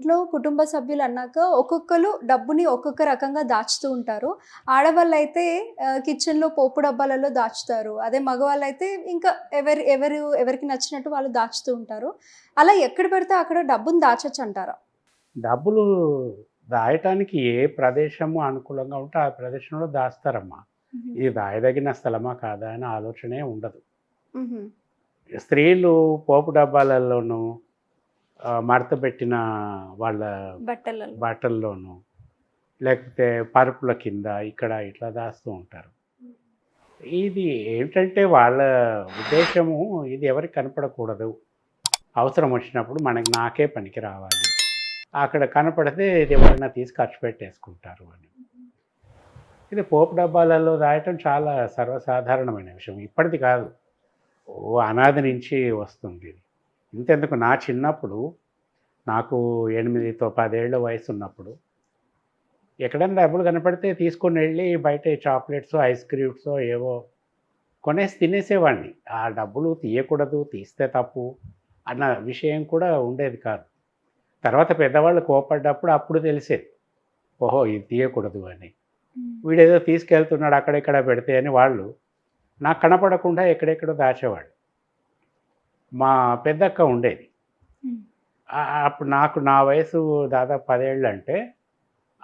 ఇంట్లో కుటుంబ సభ్యులు అన్నాక ఒక్కొక్కరు డబ్బుని ఒక్కొక్క రకంగా దాచుతూ ఉంటారు. ఆడవాళ్ళు అయితే కిచెన్లో పోపు డబ్బాలలో దాచుతారు. అదే మగవాళ్ళు అయితే ఇంకా ఎవరి ఎవరు ఎవరికి నచ్చినట్టు వాళ్ళు దాచుతూ ఉంటారు. అలా ఎక్కడ పడితే అక్కడ డబ్బుని దాచొచ్చు అంటారా డబ్బులు దాయటానికి ఏ ప్రదేశము అనుకూలంగా ఉంటే ఆ ప్రదేశంలో దాస్తారమ్మా. ఇది దాయదగిన స్థలమా కాదా అని ఆలోచనే ఉండదు. స్త్రీలు పోపు డబ్బాలలోనూ మడత పెట్టిన వాళ్ళ బట్టలలో. బట్టల్లోనూ లేకపోతే పరుపుల కింద ఇక్కడ ఇట్లా దాస్తూ ఉంటారు. ఇది ఏంటంటే వాళ్ళ ఉద్దేశము ఇది ఎవరికి కనపడకూడదు. అవసరం వచ్చినప్పుడు మనకి నాకే పనికి రావాలి. అక్కడ కనపడితే ఇది ఎవరైనా తీసి ఖర్చు పెట్టేసుకుంటారు అని. ఇది పోపు డబ్బాలలో దాయటం చాలా సర్వసాధారణమైన విషయం. ఇప్పటిది కాదు. ఓ అనాది నుంచి వస్తుంది ఇది. ఇంతెందుకు నా చిన్నప్పుడు నాకు ఎనిమిదితో పదేళ్ళ వయసు ఉన్నప్పుడు ఎక్కడైనా డబ్బులు కనపడితే తీసుకొని వెళ్ళి బయట చాక్లెట్స్ ఐస్ క్రీమ్స్ ఏవో కొనేసి తినేసేవాడిని. ఆ డబ్బులు తీయకూడదు తీస్తే తప్పు అన్న విషయం కూడా ఉండేది కాదు. తర్వాత పెద్దవాళ్ళు కోపడ్డప్పుడు అప్పుడు తెలిసేది. ఓహో ఇది తీయకూడదు అని. వీడేదో తీసుకెళ్తున్నాడు అక్కడెక్కడ పెడితే అని వాళ్ళు నాకు కనపడకుండా ఎక్కడెక్కడో దాచేవాళ్ళు. మా పెద్దక్క ఉండేది. అప్పుడు నాకు నా వయసు దాదాపు పదేళ్ళు అంటే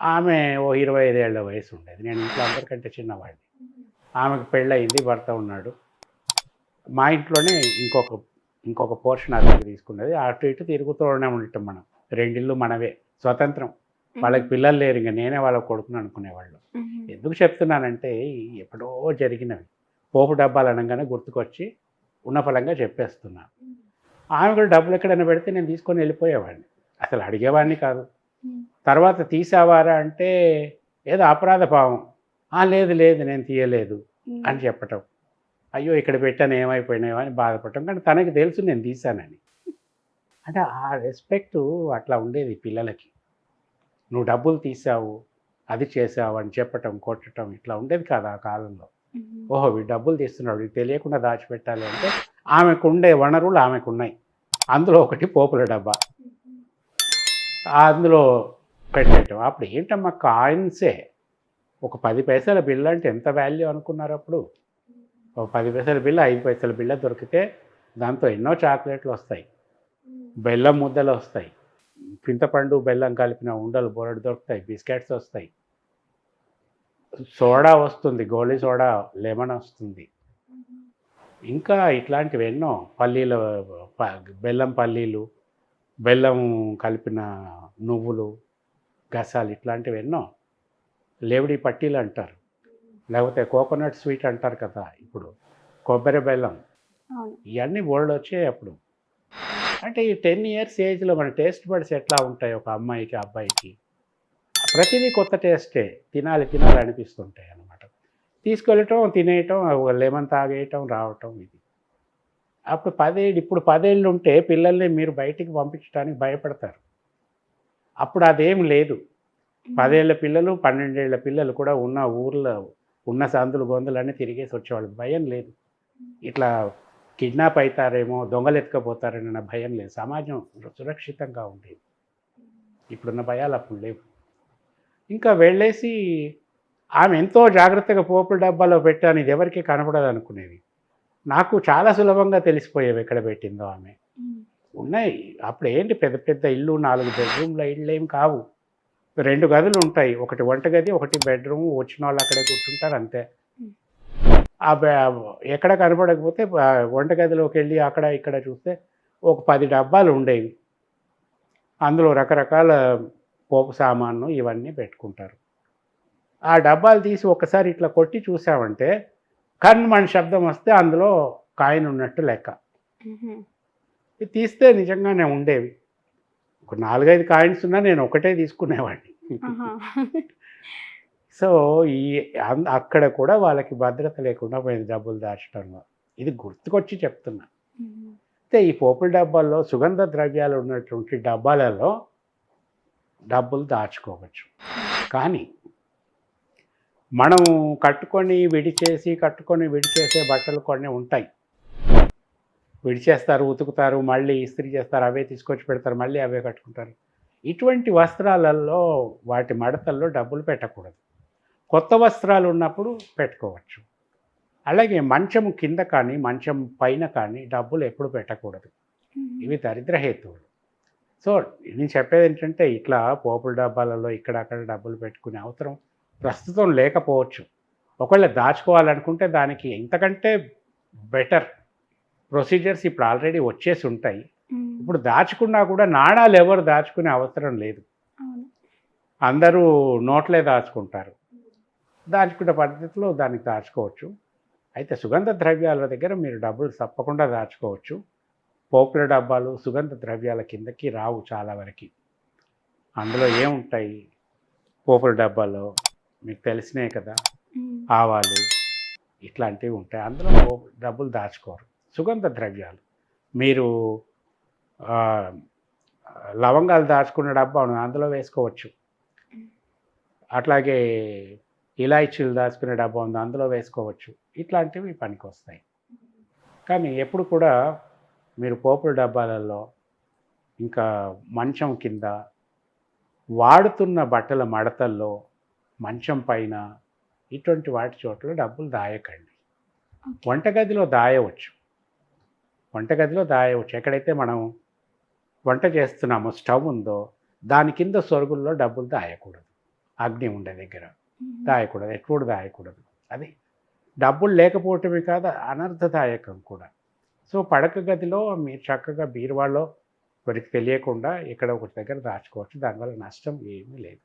ఆమె ఓ ఇరవై ఐదేళ్ళ వయసు ఉండేది. నేను ఇంట్లో అందరికంటే చిన్నవాడిని. ఆమెకు పెళ్ళయింది భర్త ఉన్నాడు. మా ఇంట్లోనే ఇంకొక ఇంకొక పోర్షన్ అది తీసుకున్నది. అటు ఇటు తిరుగుతూనే ఉండటం మనం. రెండిళ్ళు మనవే స్వతంత్రం. వాళ్ళకి పిల్లలు లేరు ఇంకా నేనే వాళ్ళ కొడుకుని అనుకునేవాళ్ళు. ఎందుకు చెప్తున్నానంటే ఎప్పుడో జరిగినవి. పోపు డబ్బాలు అనగానే గుర్తుకొచ్చి ఉన్న ఫలంగా చెప్పేస్తున్నాను ఆమె కూడా డబ్బులు ఎక్కడైనా పెడితే నేను తీసుకొని వెళ్ళిపోయేవాడిని. అసలు అడిగేవాడిని కాదు. తర్వాత తీసావారా అంటే ఏదో అపరాధ భావం "ఆ, లేదు లేదు నేను తీయలేదు. అని చెప్పటం. అయ్యో ఇక్కడ పెట్టాను ఏమైపోయినాయో అని బాధపడటం. కానీ తనకి తెలుసు నేను తీశానని. అంటే ఆ రెస్పెక్ట్ అట్లా ఉండేది పిల్లలకి. నువ్వు డబ్బులు తీసావు అది చేసావు అని చెప్పటం కొట్టడం ఇట్లా ఉండేది కాదు ఆ కాలంలో. ఓహో వీడు డబ్బులు తీస్తున్నాడు తెలియకుండా దాచిపెట్టాలి అంటే ఆమెకుండే వనరులు ఆమెకున్నాయి. అందులో ఒకటి పోపుల డబ్బా. అందులో పెట్టేయటం. అప్పుడు ఏంటమ్మా కాయిన్సే. ఒక పది పైసల బిల్ అంటే ఎంత వాల్యూ అనుకున్నారు అప్పుడు? ఒక పది పైసల బిల్ ఐదు పైసల బిల్ల దొరికితే దాంతో ఎన్నో చాక్లెట్లు వస్తాయి. బెల్లం ముద్దలు వస్తాయి. చింతపండు బెల్లం కలిపిన ఉండలు బోరడు దొరుకుతాయి. బిస్కెట్స్ వస్తాయి. సోడా వస్తుంది. గోళీ సోడా లెమన్ వస్తుంది. ఇంకా ఇట్లాంటివి ఎన్నో పల్లీల బెల్లం పల్లీలు బెల్లం కలిపిన నువ్వులు గసాలు ఇట్లాంటివి ఎన్నో లేవిడి పట్టీలు అంటారు. లేకపోతే కోకోనట్ స్వీట్ అంటారు కదా ఇప్పుడు కొబ్బరి బెల్లం. ఇవన్నీ బోర్డు వచ్చాయి అప్పుడు. అంటే ఈ టెన్ ఇయర్స్ ఏజ్లో మన టేస్ట్ బడ్స్ ఎట్లా ఉంటాయి ఒక అమ్మాయికి అబ్బాయికి? ప్రతిదీ కొత్త టేస్టే. తినాలి తినాలి అనిపిస్తుంటాయి అన్నమాట. తీసుకెళ్ళటం తినేయటం లెమన్ తాగేయటం రావటం ఇది. అప్పుడు పదేళ్ళు ఇప్పుడు పదేళ్ళు ఉంటే పిల్లల్ని మీరు బయటికి పంపించడానికి భయపడతారు. అప్పుడు అదేం లేదు. పదేళ్ళ పిల్లలు పన్నెండేళ్ళ పిల్లలు కూడా ఉన్న ఊర్లో ఉన్న సందులు గొంతులన్నీ తిరిగేసి వచ్చేవాళ్ళు. భయం లేదు. ఇట్లా కిడ్నాప్ అవుతారేమో దొంగలు ఎత్తుకపోతారన్న భయం లేదు. సమాజం సురక్షితంగా ఉండేది. ఇప్పుడున్న భయాలు అప్పుడు లేవు. ఇంకా వెళ్ళేసి ఆమె ఎంతో జాగ్రత్తగా పోపుల డబ్బాలో పెట్టాను ఇది ఎవరికి కనపడదు అనుకునేది. నాకు చాలా సులభంగా తెలిసిపోయేవి ఎక్కడ పెట్టిందో ఆమె. ఉన్నాయి. అప్పుడు ఏంటి పెద్ద పెద్ద ఇల్లు నాలుగు బెడ్రూమ్ల ఇళ్ళు ఏం కావు. రెండు గదులు ఉంటాయి. ఒకటి వంటగది ఒకటి బెడ్రూమ్ వచ్చిన వాళ్ళు అక్కడే కూర్చుంటారు అంతే. ఆ బె- ఎక్కడ కనపడకపోతే వంటగదిలోకి వెళ్ళి అక్కడ ఇక్కడ చూస్తే ఒక పది డబ్బాలు ఉండేవి. అందులో రకరకాల పోపు సామాను ఇవన్నీ పెట్టుకుంటారు. ఆ డబ్బాలు తీసి ఒకసారి ఇట్లా కొట్టి చూసామంటే కన్ మన శబ్దం వస్తే అందులో కాయిన్ ఉన్నట్టు లెక్క. తీస్తే నిజంగానే ఉండేవి. ఒక నాలుగైదు కాయిన్స్ ఉన్నా నేను ఒకటే తీసుకునేవాడిని. సో ఈ అక్కడ కూడా వాళ్ళకి భద్రత లేకుండా పోయింది డబ్బులు దాచడంలో ఇది గుర్తుకొచ్చి చెప్తున్నా. అయితే ఈ పోపుల డబ్బాల్లో సుగంధ ద్రవ్యాలు ఉన్నటువంటి డబ్బాలలో డబ్బులు దాచుకోవచ్చు. కానీ మనం కట్టుకొని విడిచేసి కట్టుకొని విడిచేసే బట్టలు కొన్ని ఉంటాయి. విడిచేస్తారు ఉతుకుతారు మళ్ళీ ఇస్త్రీ చేస్తారు అవే తీసుకొచ్చి పెడతారు మళ్ళీ అవే కట్టుకుంటారు. ఇటువంటి వస్త్రాలలో వాటి మడతల్లో డబ్బులు పెట్టకూడదు. కొత్త వస్త్రాలు ఉన్నప్పుడు పెట్టుకోవచ్చు. అలాగే మంచం కింద కానీ మంచం పైన కానీ డబ్బులు ఎప్పుడు పెట్టకూడదు. ఇవి దరిద్ర హేతువులు. సో నేను చెప్పేది ఏంటంటే ఇట్లా పోపుల డబ్బాలలో ఇక్కడ అక్కడ డబ్బులు పెట్టుకునే అవసరం. ప్రస్తుతం లేకపోవచ్చు. ఒకవేళ దాచుకోవాలనుకుంటే దానికి ఇంతకంటే బెటర్ ప్రొసీజర్స్ ఇప్పుడు ఆల్రెడీ వచ్చేసి ఉంటాయి. ఇప్పుడు దాచుకున్నా కూడా నాణాలు ఎవరు దాచుకునే అవసరం లేదు. అందరూ నోట్లే దాచుకుంటారు. దాచుకునే పద్ధతిలో దానికి దాచుకోవచ్చు. అయితే సుగంధ ద్రవ్యాల దగ్గర మీరు డబ్బులు తప్పకుండా దాచుకోవచ్చు. పోపుల డబ్బాలు సుగంధ ద్రవ్యాల కిందకి రావు చాలా వరకు. అందులో ఏముంటాయి? పోపుల డబ్బాలో మీకు తెలిసినాయి కదా. ఆవాలు ఇట్లాంటివి ఉంటాయి. అందులో డబ్బులు దాచుకోరు. సుగంధ ద్రవ్యాలు. మీరు లవంగాలు దాచుకున్న డబ్బా ఉంది, అందులో వేసుకోవచ్చు. అట్లాగే ఇలాచీలు దాచుకునే డబ్బా ఉంది అందులో వేసుకోవచ్చు. ఇట్లాంటివి పనికి వస్తాయి కానీ ఎప్పుడు కూడా మీరు పోపుల డబ్బాలలో ఇంకా మంచం కింద వాడుతున్న బట్టల మడతల్లో మంచం పైన ఇటువంటి వాటి చోట్ల డబ్బులు దాయకండి. వంటగదిలో దాయవచ్చు. వంటగదిలో దాయవచ్చు. ఎక్కడైతే మనం వంట చేస్తున్నామో స్టవ్ ఉందో దాని కింద సొరుగుల్లో డబ్బులు దాయకూడదు. అగ్ని ఉండే దగ్గర. దాయకూడదు. ఎప్పుడు దాయకూడదు. అది డబ్బులు లేకపోవటమే కాదు అనర్థదాయకం కూడా. సో పడక గదిలో మీరు చక్కగా బీరువాలో వారికి తెలియకుండా ఇక్కడ ఒకటి దగ్గర దాచుకోవచ్చు. దానివల్ల నష్టం ఏమీ లేదు.